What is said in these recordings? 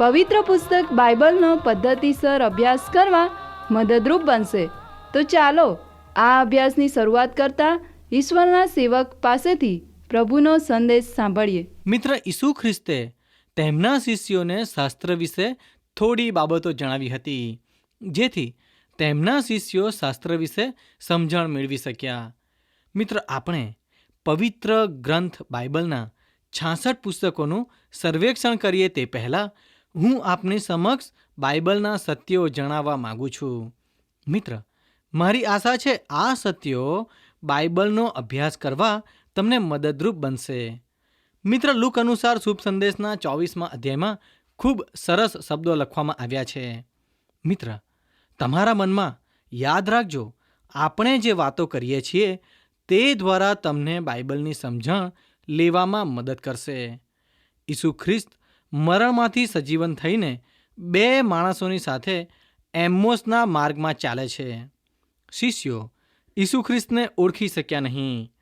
પવિત્ર પુસ્તક બાઇબલનો પદ્ધતિસર અભ્યાસ કરવા મદદરૂપ બનશે. તો ચાલો, આ અભ્યાસની શરૂઆત કરતા ઈશ્વરના સેવક પાસેથી પ્રભુનો સંદેશ સાંભળીએ. મિત્ર ઈસુ ખ્રિસ્તે તેમના શિષ્યોને શાસ્ત્ર વિશે થોડી બાબતો જણાવી હતી, જેથી તેમના શિષ્યો શાસ્ત્ર વિશે સમજણ મેળવી શક્યા. મિત્ર, આપણે પવિત્ર ગ્રંથ બાઇબલના છાસઠ પુસ્તકોનું સર્વેક્ષણ કરીએ તે પહેલાં હું આપની સમક્ષ બાઇબલના સત્યો જણાવવા માગું છું. મિત્ર, મારી આશા છે આ સત્યો બાઇબલનો અભ્યાસ કરવા તમને મદદરૂપ બનશે. મિત્ર, લુક અનુસાર શુભ સંદેશના ચોવીસમાં અધ્યાયમાં ખૂબ સરસ શબ્દો લખવામાં આવ્યા છે. મિત્ર, તમારા મનમાં યાદ રાખજો, આપણે જે વાતો કરીએ છીએ તે દ્વારા તમને બાઇબલની સમજણ લેવામાં મદદ કરશે. ઈસુ ખ્રિસ્ત મરણમાંથી સજીવન થઈને બે માણસોની સાથે એમ્મોસના માર્ગમાં ચાલે છે. શિષ્યો ઈસુ ખ્રિસ્તને ઓળખી શક્યા નહીં.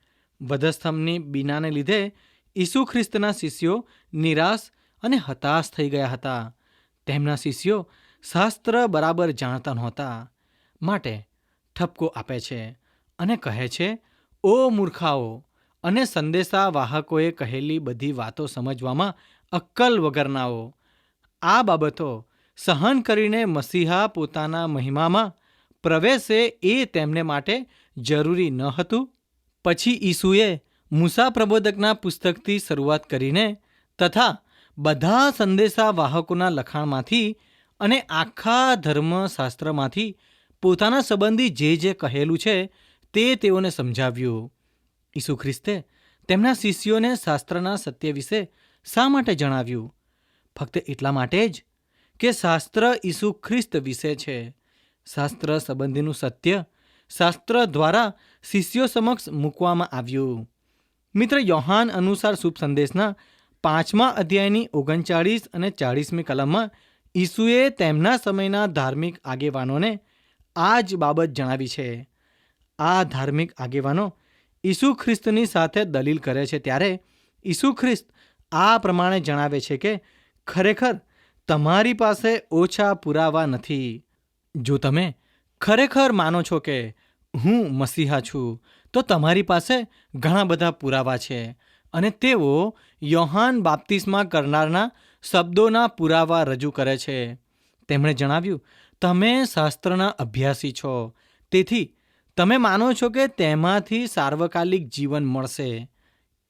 વધસ્તંભની બીનાને લીધે ઈસુ ખ્રિસ્તના શિષ્યો નિરાશ અને હતાશ થઈ ગયા હતા. તેમના શિષ્યો શાસ્ત્ર બરાબર જાણતા નહોતા. માટે ઠપકો આપે છે અને કહે છે, ઓ મૂર્ખાઓ! અને સંદેશા વાહકોએ કહેલી બધી વાતો સમજવામાં અક્કલ વગરનાઓ. આ બાબતો સહન કરીને મસીહા પોતાના મહિમામાં પ્રવેશે એ તેમને માટે જરૂરી ન હતું. પછી ઈસુએ મૂસા પ્રબોધકના પુસ્તકથી શરૂઆત કરીને તથા બધા સંદેશા વાહકોના લખાણમાંથી અને આખા ધર્મશાસ્ત્રમાંથી પોતાના સંબંધી જે જે કહેલું છે તે તેઓને સમજાવ્યું. ઈસુ ખ્રિસ્તે તેમના શિષ્યોને શાસ્ત્રના સત્ય વિશે શા માટે જણાવ્યું? ફક્ત એટલા માટે જ કે શાસ્ત્ર ઈસુ ખ્રિસ્ત વિશે છે. શાસ્ત્ર સંબંધીનું સત્ય શાસ્ત્ર દ્વારા શિષ્યો સમક્ષ મૂકવામાં આવ્યું. મિત્ર યોહાન અનુસાર શુભ સંદેશના પાંચમા અધ્યાયની ઓગણચાળીસ અને ચાળીસમી કલમમાં ઈસુએ તેમના સમયના ધાર્મિક આગેવાનોને આ જ બાબત જણાવી છે. આ ધાર્મિક આગેવાનો ઈસુ ખ્રિસ્તની સાથે દલીલ કરે છે ત્યારે ઈસુ ખ્રિસ્ત આ પ્રમાણે જણાવે છે કે ખરેખર તમારી પાસે ઓછા પુરાવા નથી. જો તમે ખરેખર માનો છો કે હું મસીહા છું, તો તમારી પાસે ઘણા બધા પુરાવા છે અને તેઓ યોહાન બાપ્તિસ્મા કરનારના શબ્દોના પુરાવા રજૂ કરે છે. તેમણે જણાવ્યું, તમે શાસ્ત્રના અભ્યાસી છો, તેથી તમે માનો છો કે તેમાંથી સાર્વકાલિક જીવન મળશે.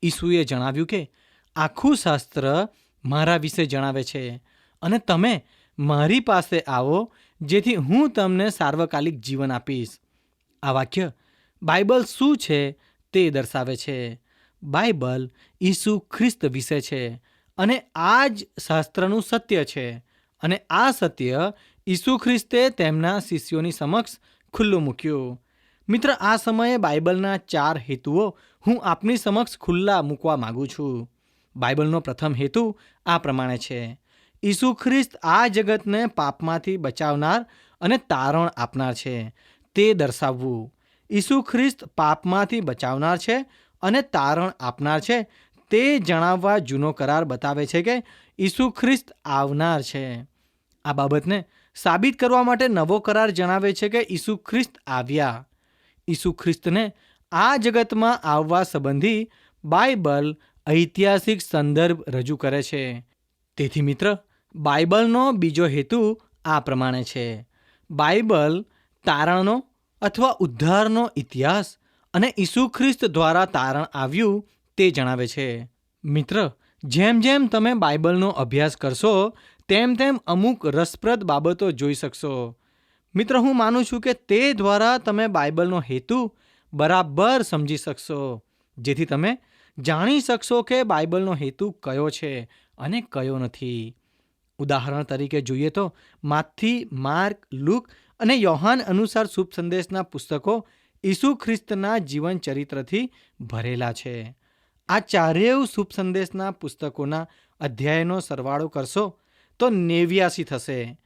ઈસુએ જણાવ્યું કે આખું શાસ્ત્ર મારા વિશે જણાવે છે. અને તમે મારી પાસે આવો, જેથી હું તમને સાર્વકાલિક જીવન આપીશ. આ વાક્ય બાઇબલ શું છે તે દર્શાવે છે. બાઇબલ ઈસુ ખ્રિસ્ત વિશે છે અને આ જ શાસ્ત્રનું સત્ય છે. અને આ સત્ય ઈસુ ખ્રિસ્તે તેમના શિષ્યોની સમક્ષ ખુલ્લું મૂક્યું. મિત્ર, આ સમયે બાઇબલના ચાર હેતુઓ હું આપની સમક્ષ ખુલ્લા મૂકવા માગું છું. બાઇબલનો પ્રથમ હેતુ આ પ્રમાણે છે. ઈસુ ખ્રિસ્ત આ જગતને પાપમાંથી બચાવનાર અને તારણ આપનાર છે. તે દર્શાવવું. ઈસુ ખ્રિસ્ત પાપમાંથી બચાવનાર છે અને તારણ આપનાર છે. તે જણાવવા જૂનો કરાર બતાવે છે કે ઈસુ ખ્રિસ્ત આવનાર છે. આ બાબતને સાબિત કરવા માટે નવો કરાર જણાવે છે કે ઈસુ ખ્રિસ્ત આવ્યા. ઈસુ ખ્રિસ્તને આ જગતમાં આવવા સંબંધી બાઇબલ ઐતિહાસિક સંદર્ભ રજૂ કરે છે. તેથી મિત્ર, બાઇબલનો બીજો હેતુ આ પ્રમાણે છે. બાઇબલ તારણનો અથવા ઉદ્ધારનો ઇતિહાસ અને ઈસુ ખ્રિસ્ત દ્વારા તારણ આવ્યું તે જણાવે છે. મિત્ર, જેમ જેમ તમે બાઇબલનો અભ્યાસ કરશો, તેમ તેમ અમુક રસપ્રદ બાબતો જોઈ શકશો. મિત્ર, હું માનું છું કે તે દ્વારા તમે બાઇબલનો હેતુ બરાબર સમજી શકશો. જેથી તમે જાણી શકશો કે બાઇબલનો હેતુ કયો છે અને કયો નથી. ઉદાહરણ તરીકે જોઈએ તો માથી માર્ક, લુક અને યોહાન અનુસાર શુભ સંદેશના પુસ્તકો ઈસુ ખ્રિસ્તના જીવન ભરેલા છે. આ ચારેય શુભ સંદેશના પુસ્તકોના અધ્યાયનો સરવાળો કરશો તો નેવ્યાસી થશે.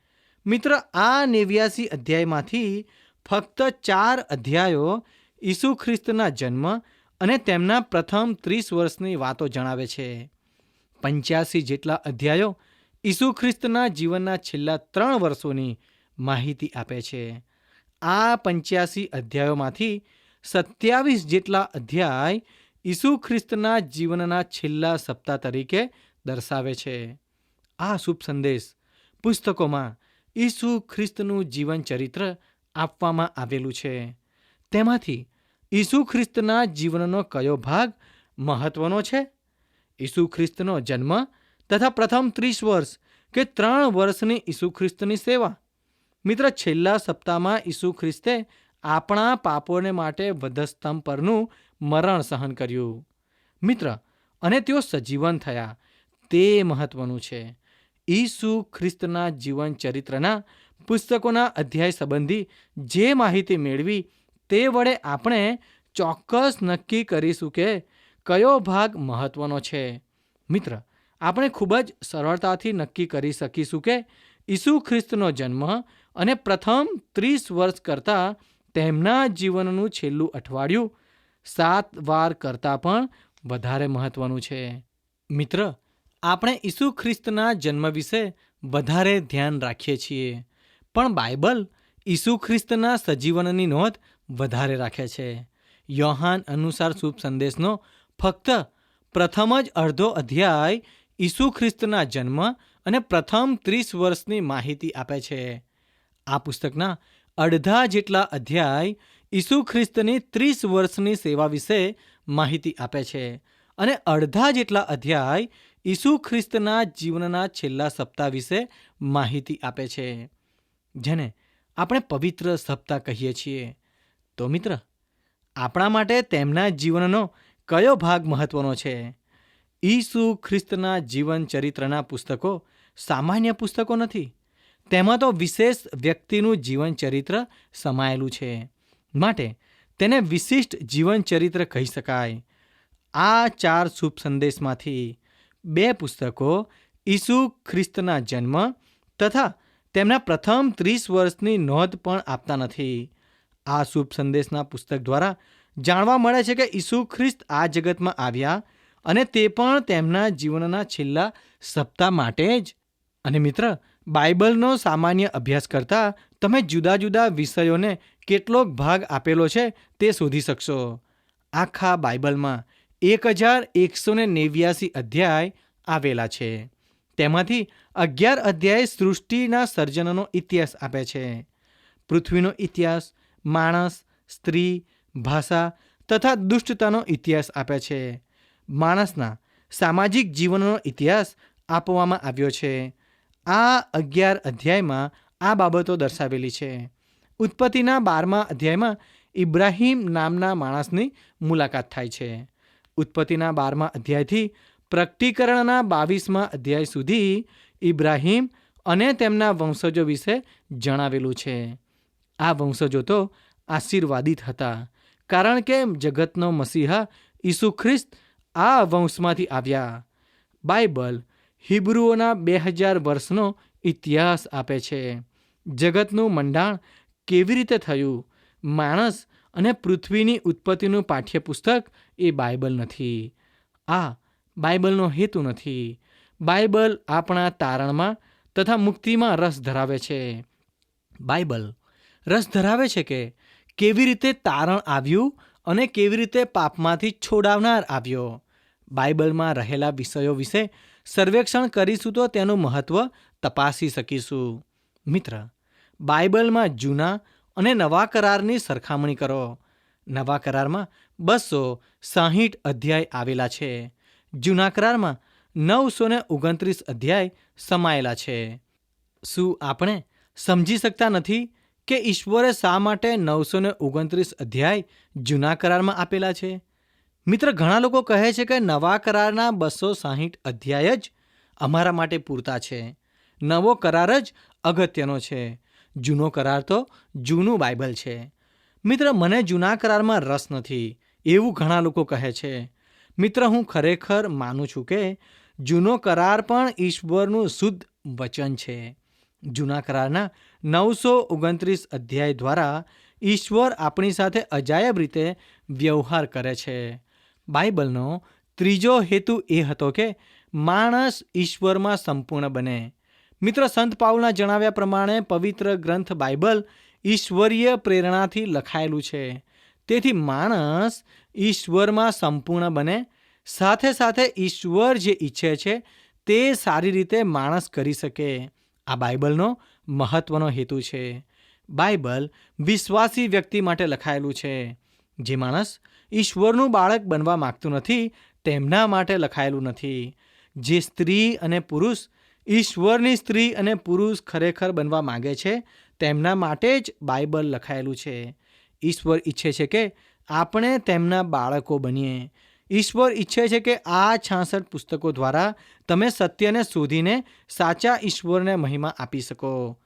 મિત્ર, આ નેવ્યાસી અધ્યાયમાંથી ફક્ત ચાર અધ્યાયો ઈસુ ખ્રિસ્તના જન્મ અને તેમના પ્રથમ ત્રીસ વર્ષની વાતો જણાવે છે. પંચ્યાસી જેટલા અધ્યાયો ઈસુ ખ્રિસ્તના જીવનના છેલ્લા ત્રણ વર્ષોની માહિતી આપે છે. આ પંચ્યાસી અધ્યાયોમાંથી સત્યાવીસ જેટલા અધ્યાય ઈસુ ખ્રિસ્તના જીવનના છેલ્લા સપ્તાહ તરીકે દર્શાવે છે. આ શુભ સંદેશ પુસ્તકોમાં ઈસુ ખ્રિસ્તનું જીવન ચરિત્ર આપવામાં આવેલું છે. તેમાંથી ઈસુ ખ્રિસ્તના જીવનનો કયો ભાગ મહત્વનો છે? ઈસુ ખ્રિસ્તનો જન્મ તથા પ્રથમ ત્રીસ વર્ષ કે ત્રણ વર્ષની ઈસુ ખ્રિસ્તની સેવા. મિત્ર, છેલ્લા સપ્તાહમાં ઈસુ ખ્રિસ્તે આપણા પાપોને માટે વધસ્તંભ પરનું મરણ સહન કર્યું. મિત્ર, અને તેઓ સજીવન થયા. તે મહત્વનું છે. ઈસુ ખ્રિસ્તના જીવન ચરિત્રના પુસ્તકોના અધ્યાય સંબંધી જે માહિતી મેળવી તે વડે આપણે ચોક્કસ નક્કી કરીશું કે કયો ભાગ મહત્વનો છે. મિત્ર, આપણે ખૂબ જ સરળતાથી નક્કી કરી શકીશું કે ઈસુ ખ્રિસ્તનો જન્મ અને પ્રથમ ત્રીસ વર્ષ કરતાં તેમના જીવનનું છેલ્લું અઠવાડિયું સાત વાર કરતાં પણ વધારે મહત્વનું છે. મિત્ર, આપણે ઈસુ ખ્રિસ્તના જન્મ વિશે વધારે ધ્યાન રાખીએ છીએ. પણ બાઇબલ ઈસુ ખ્રિસ્તના સજીવનની નોંધ વધારે રાખે છે. યોહાન અનુસાર શુભ સંદેશનો ફક્ત પ્રથમ જ અડધો અધ્યાય ઈસુ ખ્રિસ્તના જન્મ અને પ્રથમ ત્રીસ વર્ષની માહિતી આપે છે. આ પુસ્તકના અડધા જેટલા અધ્યાય ઈસુ ખ્રિસ્તની ત્રીસ વર્ષની સેવા વિશે માહિતી આપે છે અને અડધા જેટલા અધ્યાય ઈસુ ખ્રિસ્તના જીવનના છેલ્લા સપ્તાહ વિશે માહિતી આપે છે. જેને આપણે પવિત્ર સપ્તાહ કહીએ છીએ. તો મિત્ર, આપણા માટે તેમના જીવનનો કયો ભાગ મહત્વનો છે? ઈસુ ખ્રિસ્તના જીવન ચરિત્રના પુસ્તકો સામાન્ય પુસ્તકો નથી. તેમાં તો વિશેષ વ્યક્તિનું જીવન ચરિત્ર સમાયેલું છે. માટે તેને વિશિષ્ટ જીવન ચરિત્ર કહી શકાય. આ ચાર શુભ સંદેશમાંથી બે પુસ્તકો ઈસુ ખ્રિસ્તના જન્મ તથા તેમના પ્રથમ ત્રીસ વર્ષની નોંધ પણ આપતા નથી. આ શુભ સંદેશના પુસ્તક દ્વારા જાણવા મળે છે કે ઈસુ ખ્રિસ્ત આ જગતમાં આવ્યા અને તે પણ તેમના જીવનના છેલ્લા સપ્તાહ માટે જ. અને મિત્ર, બાઇબલનો સામાન્ય અભ્યાસ કરતાં તમે જુદા જુદા વિષયોને કેટલોક ભાગ આપેલો છે તે શોધી શકશો. આખા બાઇબલમાં એક હજાર એકસો ને નેવ્યાસી અધ્યાય આવેલા છે. તેમાંથી અગિયાર અધ્યાય સૃષ્ટિના સર્જનનો ઇતિહાસ આપે છે. પૃથ્વીનો ઇતિહાસ માણસ, સ્ત્રી, ભાષા તથા દુષ્ટતાનો ઇતિહાસ આપે છે. માણસના સામાજિક જીવનનો ઇતિહાસ આપવામાં આવ્યો છે. આ અગિયાર અધ્યાયમાં આ બાબતો દર્શાવેલી છે. ઉત્પત્તિના બારમા અધ્યાયમાં ઇબ્રાહિમ નામના માણસની મુલાકાત થાય છે. ઉત્પત્તિના બારમા અધ્યાયથી પ્રકટીકરણના બાવીસમા અધ્યાય સુધી ઇબ્રાહીમ અને તેમના વંશજો વિશે જણાવેલું છે. આ વંશજો તો આશીર્વાદિત હતા. કારણ કે જગતનો મસીહા ઈસુ ખ્રિસ્ત આ વંશમાંથી આવ્યા. બાઇબલ હિબ્રુઓના બે હજાર વર્ષનો ઇતિહાસ આપે છે. જગતનું મંડાણ કેવી રીતે થયું? માણસ અને પૃથ્વીની ઉત્પત્તિનું પાઠ્યપુસ્તક એ બાઇબલ નથી. આ બાઇબલનો હેતુ નથી. બાઇબલ આપણા તારણમાં તથા મુક્તિમાં રસ ધરાવે છે. બાઇબલ રસ ધરાવે છે કે કેવી રીતે તારણ આવ્યું અને કેવી રીતે પાપમાંથી છોડાવનાર આવ્યો? બાઇબલમાં રહેલા વિષયો વિશે સર્વેક્ષણ કરીશું તો તેનું મહત્ત્વ તપાસી શકીશું. મિત્ર, બાઇબલમાં જૂના અને નવા કરારની સરખામણી કરો. નવા કરારમાં બસો સાહીઠ અધ્યાય આવેલા છે. જૂના કરારમાં નવસો ને ઓગણત્રીસ અધ્યાય સમાયેલા છે. શું આપણે સમજી શકતા નથી? કે ઈશ્વરે શા માટે નવસો ને ઓગણત્રીસ અધ્યાય જૂના કરારમાં આપેલા છે? મિત્ર, ઘણા લોકો કહે છે કે નવા કરારના બસો સાહીઠ અધ્યાય જ અમારા માટે પૂરતા છે. નવો કરાર જ અગત્યનો છે. જૂનો કરાર તો જૂનું બાઇબલ છે. મિત્ર, મને જૂના કરારમાં રસ નથી. એવું ઘણા લોકો કહે છે. મિત્ર, હું ખરેખર માનું છું કે જૂનો કરાર પણ ઈશ્વરનું શુદ્ધ વચન છે. જૂના કરારના નવસો ઓગણત્રીસ અધ્યાય દ્વારા ઈશ્વર આપણી સાથે અજાયબ રીતે વ્યવહાર કરે છે. બાઇબલનો ત્રીજો હેતુ એ હતો કે માણસ ઈશ્વરમાં સંપૂર્ણ બને. મિત્ર સંત પાઉલના જણાવ્યા પ્રમાણે પવિત્ર ગ્રંથ બાઇબલ ઈશ્વરીય પ્રેરણાથી લખાયેલું છે. તેથી માણસ ઈશ્વરમાં સંપૂર્ણ બને, સાથે સાથે ઈશ્વર જે ઈચ્છે છે તે સારી રીતે માણસ કરી શકે. આ બાઇબલનો મહત્વનો હેતુ છે. બાઇબલ વિશ્વાસી વ્યક્તિ માટે લખાયેલું છે. જે માણસ ઈશ્વરનું બાળક બનવા માગતું નથી, તેમના માટે લખાયેલું નથી. જે સ્ત્રી અને પુરુષ ઈશ્વરની સ્ત્રી અને પુરુષ ખરેખર બનવા માગે છે, તેમના માટે જ બાઇબલ લખાયેલું છે. ઈશ્વર ઈચ્છે છે કે આપણે તેમના બાળકો બનીએ. ઈશ્વર ઈચ્છે છે કે આ છાસઠ પુસ્તકો દ્વારા તમે સત્યને શોધીને સાચા ઈશ્વરને મહિમા આપી શકો.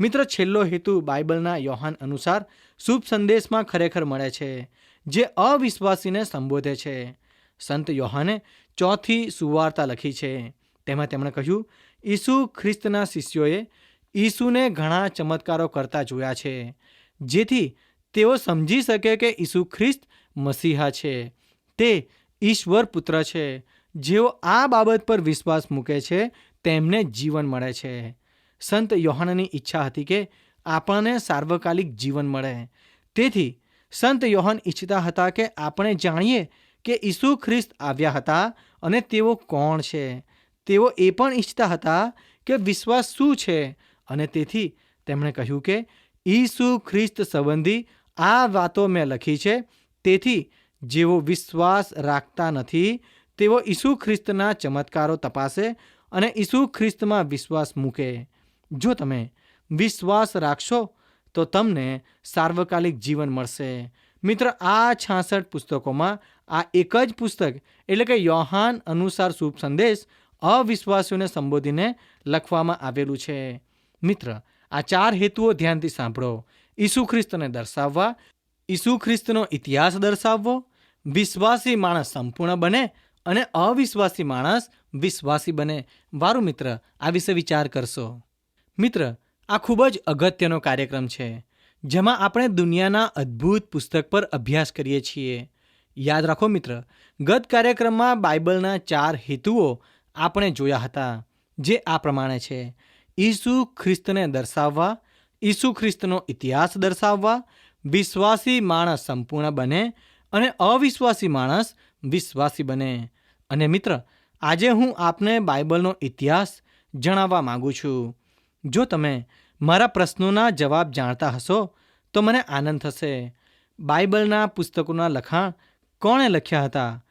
મિત્ર, છેલ્લો હેતુ બાઇબલના યોહાન અનુસાર શુભ સંદેશમાં ખરેખર મળે છે, જે અવિશ્વાસીને સંબોધે છે. સંત યોહાને ચોથી સુવાર્તા લખી છે. તેમાં તેમણે કહ્યું, ઈસુ ખ્રિસ્તના શિષ્યોએ ઈસુને ઘણા ચમત્કારો કરતા જોયા છે, જેથી તેઓ સમજી શકે કે ઈસુ ખ્રિસ્ત મસીહા છે. તે ઈશ્વર પુત્ર છે. જેઓ આ બાબત પર વિશ્વાસ મૂકે છે, તેમને જીવન મળે છે. સંત યોહાનની ઈચ્છા હતી કે આપણને સાર્વકાલિક જીવન મળે. તેથી સંત યોહાન ઈચ્છતા હતા કે આપણે જાણીએ કે ઈસુ ખ્રિસ્ત આવ્યા હતા અને તેઓ કોણ છે. તેઓ એ પણ ઈચ્છતા હતા કે વિશ્વાસ શું છે અને તેથી તેમણે કહ્યું કે ઈસુ ખ્રિસ્ત સંબંધી આ વાતો મેં લખી છે. તેથી જેઓ વિશ્વાસ રાખતા નથી, તેઓ ઈસુ ખ્રિસ્તના ચમત્કારો તપાસે અને ઈસુ ખ્રિસ્તમાં વિશ્વાસ મૂકે. જો તમે વિશ્વાસ રાખશો, તો તમને સાર્વકાલિક જીવન મળશે. મિત્ર, આ છાસઠ પુસ્તકોમાં આ એક જ પુસ્તક, એટલે કે યોહાન અનુસાર શુભ સંદેશ, અવિશ્વાસીઓને સંબોધીને લખવામાં આવેલું છે. મિત્ર, આ ચાર હેતુઓ ધ્યાનથી સાંભળો. ઈસુ ખ્રિસ્તને દર્શાવવા, ઈસુ ખ્રિસ્તનો ઇતિહાસ દર્શાવવો વિશ્વાસી માણસ સંપૂર્ણ બને અને અવિશ્વાસી માણસ વિશ્વાસી બને. વારું મિત્ર, આ વિશે વિચાર કરશો. મિત્ર, આ ખૂબ જ અગત્યનો કાર્યક્રમ છે, જેમાં આપણે દુનિયાના અદ્ભુત પુસ્તક પર અભ્યાસ કરીએ છીએ. યાદ રાખો મિત્ર, ગત કાર્યક્રમમાં બાઇબલના ચાર હેતુઓ આપણે જોયા હતા, જે આ પ્રમાણે છે. ઈસુ ખ્રિસ્તને દર્શાવવા, ઈસુ ખ્રિસ્તનો ઇતિહાસ દર્શાવવા, વિશ્વાસી માણસ સંપૂર્ણ બને અને અવિશ્વાસી માણસ વિશ્વાસી બને. અને મિત્ર, આજે હું આપને બાઇબલનો ઇતિહાસ જણાવવા માગું છું. જો તમે મારા પ્રશ્નોના જવાબ જાણતા હશો, તો મને આનંદ થશે. બાઇબલના પુસ્તકોના લખાણ કોણે લખ્યા હતા?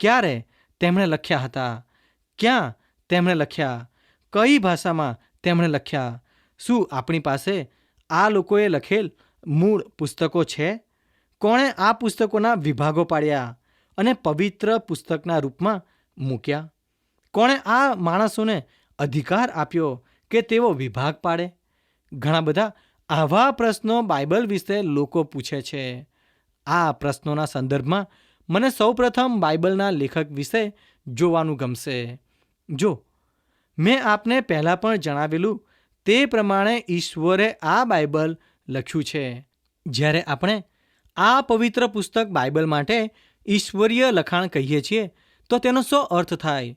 ક્યારે તેમણે લખ્યા હતા? ક્યાં તેમણે લખ્યા? કઈ ભાષામાં તેમણે લખ્યા? શું આપણી પાસે આ લોકોએ લખેલ મૂળ પુસ્તકો છે? કોણે આ પુસ્તકોના વિભાગો પાડ્યા અને પવિત્ર પુસ્તકના રૂપમાં મૂક્યા? કોણે આ માણસોને અધિકાર આપ્યો કે તેઓ વિભાગ પાડે? ઘણા બધા આવા પ્રશ્નો બાઇબલ વિશે લોકો પૂછે છે. આ પ્રશ્નોના સંદર્ભમાં મને સૌપ્રથમ બાઇબલના લેખક વિશે જોવાનું ગમશે. જો, મેં આપને પહેલાં પણ જણાવેલું તે પ્રમાણે ઈશ્વરે આ બાઇબલ લખ્યું છે. જ્યારે આપણે આ પવિત્ર પુસ્તક બાઇબલ માટે ઈશ્વરીય લખાણ કહીએ છીએ, તો તેનો શું અર્થ થાય?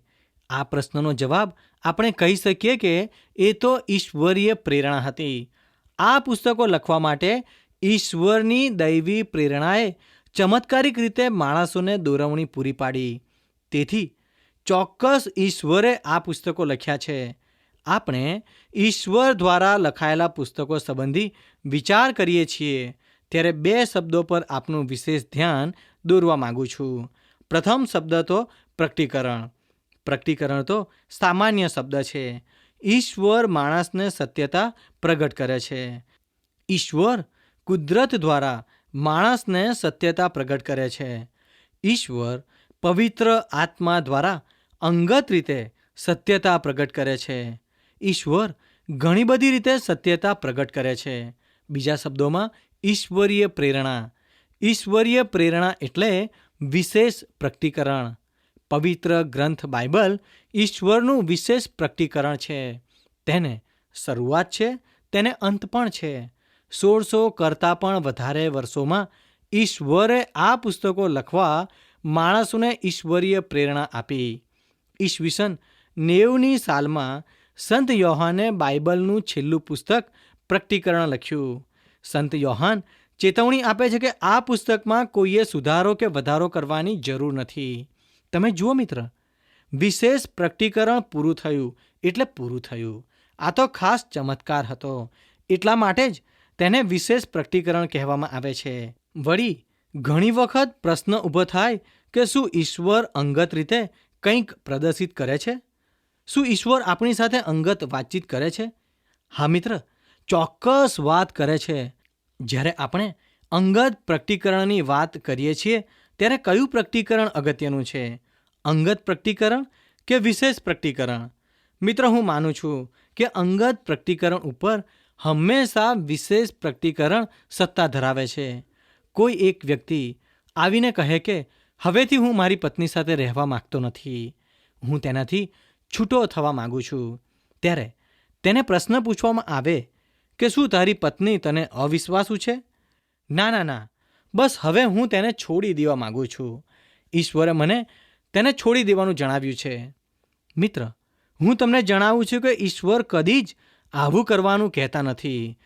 આ પ્રશ્નનો જવાબ આપણે કહી શકીએ કે એ તો ઈશ્વરીય પ્રેરણા હતી. આ પુસ્તકો લખવા માટે ઈશ્વરની દૈવી પ્રેરણાએ ચમત્કારિક રીતે માણસોને દોરવણી પૂરી પાડી. તેથી ચોક્કસ ઈશ્વરે આ પુસ્તકો લખ્યા છે. આપણે ઈશ્વર દ્વારા લખાયેલા પુસ્તકો સંબંધી વિચાર કરીએ છીએ. ત્યારે બે શબ્દો પર આપનું વિશેષ ધ્યાન દોરવા માગું છું. પ્રથમ શબ્દ તો પ્રકટીકરણ. પ્રકટીકરણ તો સામાન્ય શબ્દ છે. ઈશ્વર માણસને સત્યતા પ્રગટ કરે છે. ઈશ્વર કુદરત દ્વારા માણસને સત્યતા પ્રગટ કરે છે. ઈશ્વર પવિત્ર આત્મા દ્વારા અંગત રીતે સત્યતા પ્રગટ કરે છે. ઈશ્વર ઘણી બધી રીતે સત્યતા પ્રગટ કરે છે. બીજા શબ્દોમાં ઈશ્વરીય પ્રેરણા. ઈશ્વરીય પ્રેરણા એટલે વિશેષ પ્રકટીકરણ. પવિત્ર ગ્રંથ બાઇબલ ઈશ્વરનું વિશેષ પ્રકટીકરણ છે. તેને શરૂઆત છે, તેને અંત પણ છે. સોળસો કરતાં પણ વધારે વર્ષોમાં ઈશ્વરે આ પુસ્તકો લખવા માણસોને ઈશ્વરીય પ્રેરણા આપી. ઈસવીસન નેવની સાલમાં સંત યોહાને બાઇબલનું છેલ્લું પુસ્તક પ્રકટીકરણ લખ્યું. સંત યોહાન ચેતવણી આપે છે કે આ પુસ્તકમાં કોઈએ સુધારો કે વધારો કરવાની જરૂર નથી. તમે જુઓ મિત્ર, વિશેષ પ્રકટીકરણ પૂરું થયું એટલે પૂરું થયું. આ તો ખાસ ચમત્કાર હતો. એટલા માટે જ તેને વિશેષ પ્રકટીકરણ કહેવામાં આવે છે. વળી, ઘણી વખત પ્રશ્ન ઊભો થાય કે શું ઈશ્વર અંગત રીતે કંઈક પ્રદર્શિત કરે છે? શું ઈશ્વર આપણી સાથે અંગત વાતચીત કરે છે? હા મિત્ર ચોક્કસ વાત કરે છે. જ્યારે આપણે અંગત પ્રકટીકરણની વાત કરીએ છીએ, ત્યારે કયું પ્રકટીકરણ અગત્યનું છે? અંગત પ્રકટીકરણ કે વિશેષ પ્રકટીકરણ? મિત્ર, હું માનું છું કે અંગત પ્રકટીકરણ ઉપર હંમેશા વિશેષ પ્રકટીકરણ સત્તા ધરાવે છે. કોઈ એક વ્યક્તિ આવીને કહે કે, હવેથી હું મારી પત્ની સાથે રહેવા માગતો નથી. હું તેનાથી છૂટો થવા માગું છું. ત્યારે તેને પ્રશ્ન પૂછવામાં આવે કે શું તારી પત્ની તને અવિશ્વાસુ છે? ના ના ના. બસ હવે હું તેને છોડી દેવા માગું છું. ઈશ્વરે મને તેને છોડી દેવાનું જણાવ્યું છે. મિત્ર, હું તમને જણાવું છું કે ઈશ્વર કદી જ આવું કરવાનું કહેતા નથી.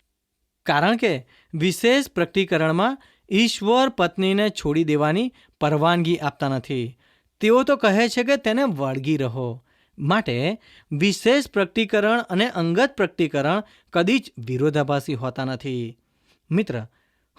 કારણ કે વિશેષ પ્રકટીકરણમાં ઈશ્વર પત્નીને છોડી દેવાની પરવાનગી આપતા નથી. તેઓ તો કહે છે કે તેને વળગી રહો. માટે વિશેષ પ્રકટીકરણ અને અંગત પ્રકટીકરણ કદી જ વિરોધાભાસી હોતા નથી. મિત્ર,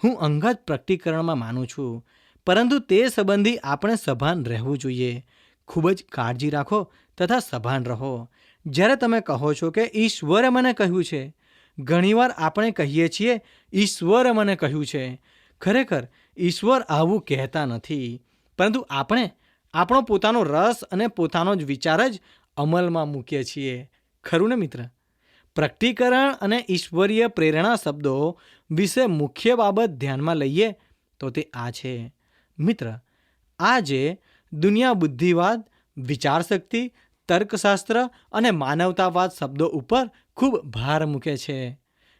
હું અંગત પ્રકટીકરણમાં માનું છું, પરંતુ તે સંબંધી આપણે સભાન રહેવું જોઈએ. ખૂબ જ કાળજી રાખો તથા સભાન રહો. જ્યારે તમે કહો છો કે ઈશ્વરે મને કહ્યું છે, ઘણીવાર આપણે કહીએ છીએ, ઈશ્વરે મને કહ્યું છે. ખરેખર, ઈશ્વર આવું કહેતા નથી. પરંતુ આપણે આપણો પોતાનો રસ અને પોતાનો જ વિચાર જ અમલમાં મૂકીએ છીએ. ખરું ને મિત્ર? પ્રકટીકરણ અને ઈશ્વરીય પ્રેરણા શબ્દો વિશે મુખ્ય બાબત ધ્યાનમાં લઈએ તો તે આ છે. મિત્ર, આજે દુનિયા બુદ્ધિવાદ, વિચારશક્તિ, તર્કશાસ્ત્ર અને માનવતાવાદ શબ્દો ઉપર ખૂબ ભાર મૂકે છે.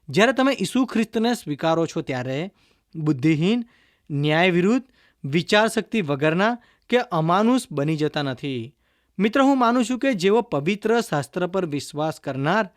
જ્યારે તમે ઈસુ ખ્રિસ્તને સ્વીકારો છો ત્યારે બુદ્ધિહીન ન્યાય વિરુદ્ધ વિચારશક્તિ વગરના કે અમાનુષ બની જતા નથી. મિત્ર, હું માનું છું કે જેઓ પવિત્ર શાસ્ત્ર પર વિશ્વાસ કરનાર,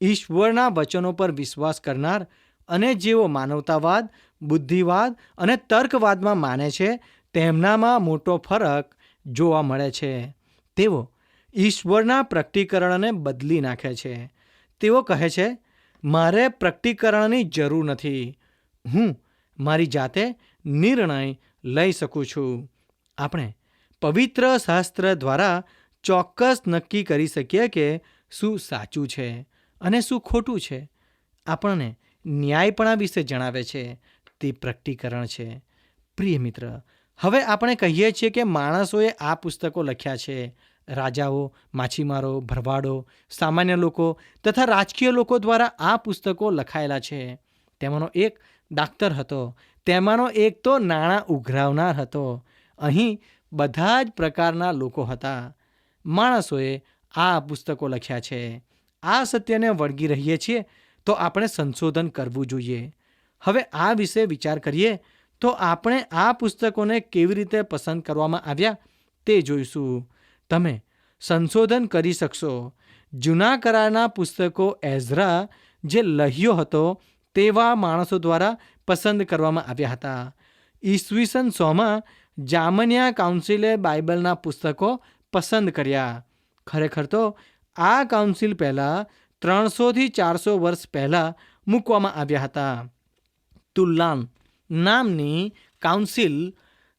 ઈશ્વરના વચનો પર વિશ્વાસ કરનાર અને જેઓ માનવતાવાદ, બુદ્ધિવાદ અને તર્કવાદમાં માને છે, તેમનામાં મોટો ફરક જોવા મળે છે. તેઓ ઈશ્વરના પ્રકટીકરણને બદલી નાખે છે. તેઓ કહે છે, મારે પ્રકટીકરણની જરૂર નથી. હું મારી જાતે નિર્ણય લઈ શકું છું. આપણે પવિત્ર શાસ્ત્ર દ્વારા ચોક્કસ નક્કી કરી શકીએ કે શું સાચું છે અને શું ખોટું છે. આપણને ન્યાયપણા વિશે જણાવે છે. તે પ્રકટીકરણ છે. પ્રિય મિત્ર, હવે આપણે કહીએ છીએ કે માણસોએ આ પુસ્તકો લખ્યા છે. રાજાઓ, માછીમારો, ભરવાડો, સામાન્ય લોકો તથા રાજકીય લોકો દ્વારા આ પુસ્તકો લખાયેલા છે. તેમાંનો એક ડાક્ટર હતો. તેમાંનો એક તો નાણાં ઉઘરાવનાર હતો. અહીં બધા જ પ્રકારના લોકો હતા. માણસોએ આ પુસ્તકો લખ્યા છે. આ સત્યને વળગી રહીએ છીએ તો આપણે સંશોધન કરવું જોઈએ. હવે આ વિશે વિચાર કરીએ તો આપણે આ પુસ્તકોને કેવી રીતે પસંદ કરવામાં આવ્યા તે જોઈશું. તમે સંશોધન કરી શકશો. જૂના કરારના પુસ્તકો એઝરા જે લહ્યો હતો તેવા માણસો દ્વારા પસંદ કરવામાં આવ્યા હતા. ઈસવીસન સોમાં જામનિયા કાઉન્સિલે બાઇબલના પુસ્તકો પસંદ કર્યા. ખરેખર તો આ કાઉન્સિલ પહેલાં ત્રણસોથી ચારસો વર્ષ પહેલાં મૂકવામાં આવ્યા હતા. તુલ્લાન નામની કાઉન્સિલ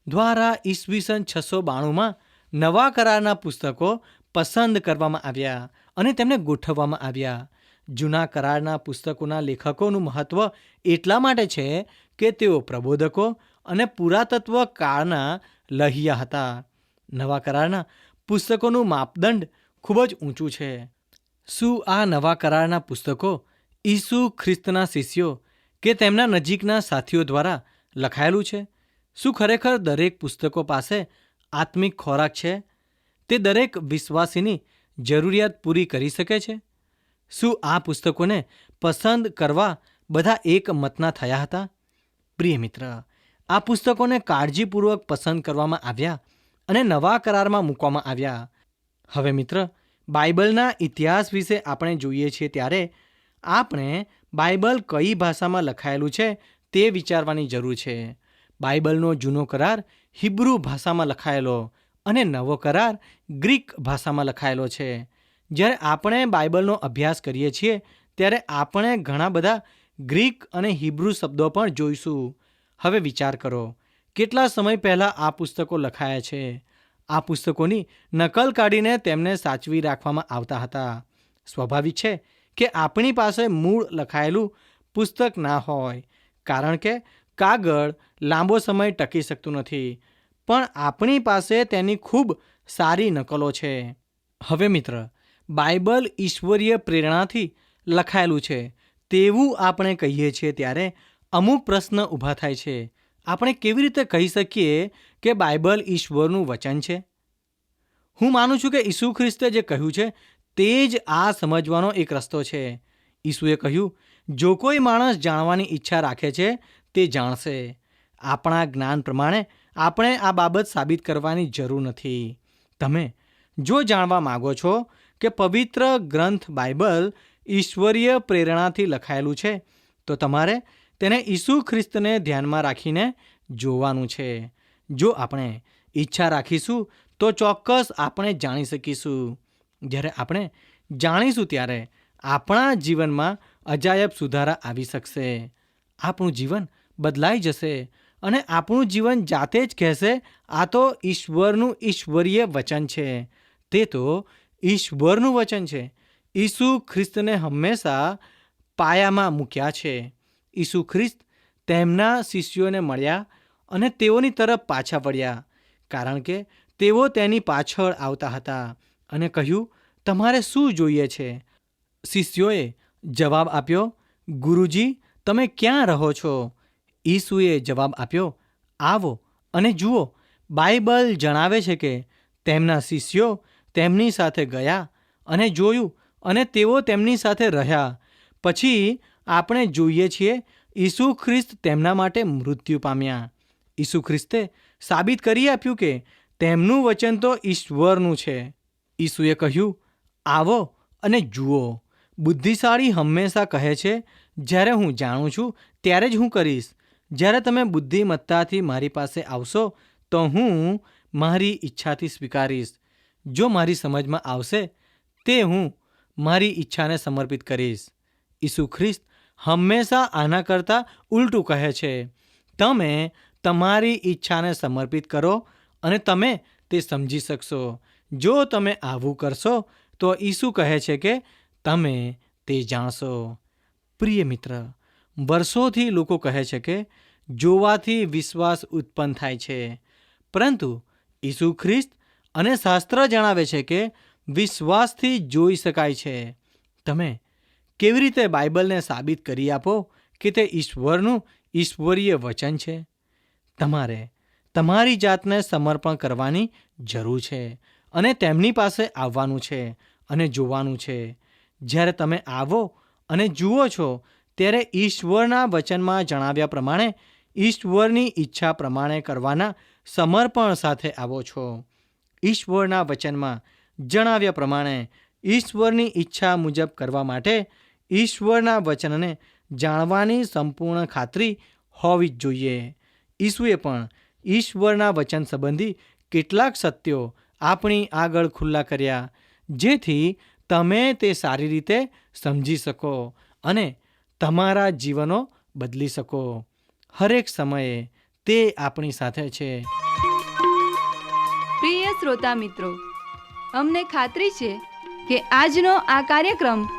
દ્વારા ઈસવીસન છસો બાણુંમાં નવા કરારના પુસ્તકો પસંદ કરવામાં આવ્યા અને તેમને ગોઠવવામાં આવ્યા. જૂના કરારના પુસ્તકોના લેખકોનું મહત્ત્વ એટલા માટે છે કે તેઓ પ્રબોધકો અને પુરાતત્વ કાળના લહિયા હતા. નવા કરારના પુસ્તકોનું માપદંડ ખૂબ જ ઊંચું છે. શું આ નવા કરારના પુસ્તકો ઈસુ ખ્રિસ્તના શિષ્યો કે તેમના નજીકના સાથીઓ દ્વારા લખાયેલું છે? શું ખરેખર દરેક પુસ્તકો પાસે આત્મિક ખોરાક છે? તે દરેક વિશ્વાસીની જરૂરિયાત પૂરી કરી શકે છે? શું આ પુસ્તકોને પસંદ કરવા બધા એક મતના થયા હતા? પ્રિય મિત્ર, આ પુસ્તકોને કાળજીપૂર્વક પસંદ કરવામાં આવ્યા અને નવા કરારમાં મૂકવામાં આવ્યા. હવે મિત્ર, બાઇબલના ઇતિહાસ વિશે આપણે જોઈએ છીએ ત્યારે આપણે બાઇબલ કઈ ભાષામાં લખાયેલું છે તે વિચારવાની જરૂર છે. બાઇબલનો જૂનો કરાર હિબ્રુ ભાષામાં લખાયેલો અને નવો કરાર ગ્રીક ભાષામાં લખાયેલો છે. જ્યારે આપણે બાઇબલનો અભ્યાસ કરીએ છીએ, ત્યારે આપણે ઘણા બધા ગ્રીક અને હિબ્રુ શબ્દો પણ જોઈશું. હવે વિચાર કરો કેટલા સમય પહેલાં આ પુસ્તકો લખાયા છે? આ પુસ્તકોની નકલ કાઢીને તેમને સાચવી રાખવામાં આવતા હતા. સ્વાભાવિક છે કે આપણી પાસે મૂળ લખાયેલું પુસ્તક ના હોય, કારણ કે કાગળ લાંબો સમય ટકી શકતું નથી. પણ આપણી પાસે તેની ખૂબ સારી નકલો છે. હવે મિત્ર, બાઇબલ ઈશ્વરીય પ્રેરણાથી લખાયેલું છે. તેવું આપણે કહીએ છીએ ત્યારે અમુક પ્રશ્ન ઊભા થાય છે. આપણે કેવી રીતે કહી શકીએ કે બાઇબલ ઈશ્વરનું વચન છે? હું માનું છું કે ઈસુ ખ્રિસ્તે જે કહ્યું છે, તે જ આ સમજવાનો એક રસ્તો છે. ઈસુએ કહ્યું, જો કોઈ માણસ જાણવાની ઈચ્છા રાખે છે, તે જાણશે. આપણા જ્ઞાન પ્રમાણે આપણે આ બાબત સાબિત કરવાની જરૂર નથી. તમે જો જાણવા માગો છો કે પવિત્ર ગ્રંથ બાઇબલ ઈશ્વરીય પ્રેરણાથી લખાયેલું છે, તો તમારે તેને ઈસુ ખ્રિસ્તને ધ્યાનમાં રાખીને જોવાનું છે. જો આપણે ઈચ્છા રાખીશું, તો ચોક્કસ આપણે જાણી શકીશું. જ્યારે આપણે જાણીશું ત્યારે આપણા જીવનમાં અજાયબ સુધારા આવી શકશે. આપણું જીવન બદલાઈ જશે અને આપણું જીવન જાતે જ કહેશે, આ તો ઈશ્વરનું ઈશ્વરીય વચન છે. તે તો ઈશ્વરનું વચન છે. ઈસુ ખ્રિસ્તને હંમેશા પાયામાં મૂક્યા છે. ઈસુ ખ્રિસ્ત તેમના શિષ્યોને મળ્યા અને તેઓની તરફ પાછા વળ્યા, કારણ કે તેઓ તેની પાછળ આવતા હતા અને કહ્યું, તમારે શું જોઈએ છે? શિષ્યોએ જવાબ આપ્યો, ગુરુજી, તમે ક્યાં રહો છો? ઈસુએ જવાબ આપ્યો, આવો અને જુઓ, બાઇબલ જણાવે છે કે તેમના શિષ્યો તેમની સાથે ગયા અને જોયું અને તેઓ તેમની સાથે રહ્યા. પછી આપણે જોઈએ છીએ ઈસુ ખ્રિસ્ત તેમના માટે મૃત્યુ પામ્યા. ઈસુ ખ્રિસ્તે સાબિત કરી આપ્યું કે તેમનું વચન તો ઈશ્વરનું છે. ઈસુએ કહ્યું, આવો અને જુઓ. બુદ્ધિશાળી હંમેશા કહે છે, જ્યારે હું જાણું છું, ત્યારે જ હું કરીશ. જ્યારે તમે બુદ્ધિમત્તાથી મારી પાસે આવશો, તો હું મારી ઈચ્છાથી સ્વીકારીશ. જો મારી સમજમાં આવશે, તે હું મારી ઈચ્છાને સમર્પિત કરીશ. ઈસુ ખ્રિસ્ત હંમેશા આના કરતાં ઉલટું કહે છે. તમે તમારી ઈચ્છાને સમર્પિત કરો અને તમે તે સમજી શકશો. જો તમે આવું કરશો, તો ઈસુ કહે છે કે તમે તે જાણશો. પ્રિય મિત્ર, વર્ષોથી લોકો કહે છે કે જોવાથી વિશ્વાસ ઉત્પન્ન થાય છે. પરંતુ ઈસુ ખ્રિસ્ત અને શાસ્ત્ર જણાવે છે કે વિશ્વાસથી જોઈ શકાય છે. તમે કેવી રીતે બાઇબલને સાબિત કરી આપો કે તે ઈશ્વરનું ઈશ્વરીય વચન છે? તમારે તમારી જાતને સમર્પણ કરવાની જરૂર છે અને તેમની પાસે આવવાનું છે અને જોવાનું છે. જ્યારે તમે આવો અને જુઓ છો, ત્યારે ઈશ્વરના વચનમાં જણાવ્યા પ્રમાણે ઈશ્વરની ઈચ્છા પ્રમાણે કરવાના સમર્પણ સાથે આવો છો. ઈશ્વરના વચનમાં જણાવ્યા પ્રમાણે ઈશ્વરની ઈચ્છા મુજબ કરવા માટે ઈશ્વરના વચનને જાણવાની સંપૂર્ણ ખાતરી હોવી જ જોઈએ. ઈસુએ પણ ઈશ્વરના વચન સંબંધી કેટલાક સત્યો આપણી આગળ ખુલ્લા કર્યા, જેથી તમે તે સારી રીતે સમજી શકો અને તમારા જીવનો બદલી શકો. હરેક સમયે તે આપણી સાથે છે. પ્રિય શ્રોતા મિત્રો, અમને ખાતરી છે કે આજનો આ કાર્યક્રમ